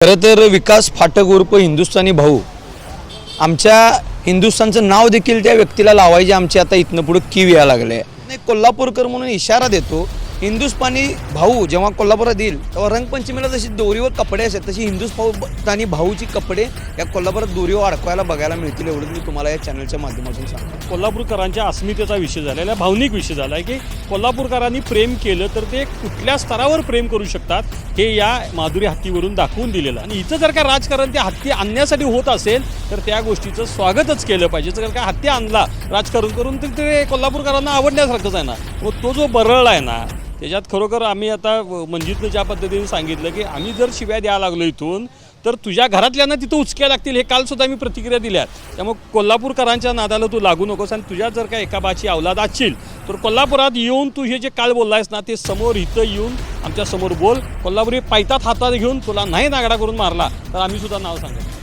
खरं तर विकास फाटक उर्फ हिंदुस्थानी भाऊ आमच्या हिंदुस्थानचं नाव देखील त्या व्यक्तीला लावायचे आमची आता इथनं पुढे कीव यायला लागले नाही कोल्हापूरकर म्हणून इशारा देतो हिंदुस्थानी भाऊ जेव्हा कोल्हापुरात येईल तेव्हा रंगपंचमीला जशी दोरीवर कपडे असतात तशी हिंदुस्थानी भाऊची कपडे या कोल्हापुरात दोरीवर अडकवायला बघायला मिळतील एवढं मी तुम्हाला या चॅनलच्या माध्यमातून सांगतो. कोल्हापूरकरांच्या अस्मितेचा विषय झालेला आहे भावनिक विषय झाला आहे की कोल्हापूरकरांनी प्रेम केलं तर ते कुठल्या स्तरावर प्रेम करू शकतात हे या माधुरी हत्तीवरून दाखवून दिलेलं. आणि इथं जर का राजकारण त्या हत्ती आणण्यासाठी होत असेल तर त्या गोष्टीचं स्वागतच केलं पाहिजे. जर का हत्ती आणला राजकारण करून तर ते कोल्हापूरकरांना आवडण्यासारखंच आहे ना. मग तो जो बरळ आहे ना त्याच्यात खरोखर आम्ही आता मंजितनं ज्या पद्धतीने सांगितलं की आम्ही जर शिव्या द्यायला लागलो इथून तर तुझ्या घरातल्यांना तिथं उचक्या लागतील हे काल सुद्धा मी प्रतिक्रिया दिल्या त्यामुळे कोल्हापूरकरांच्या नादाला तू लागू नकोस आणि तुझ्या जर का एका बाची अवलाद असशील तर कोल्हापुरात येऊन तू हे जे काल बोललायस ना ते समोर इथं येऊन आमच्यासमोर बोल. कोल्हापुरी पायतात हातात घेऊन तुला नाही नागडा करून मारला तर आम्ही सुद्धा नाव सांगतो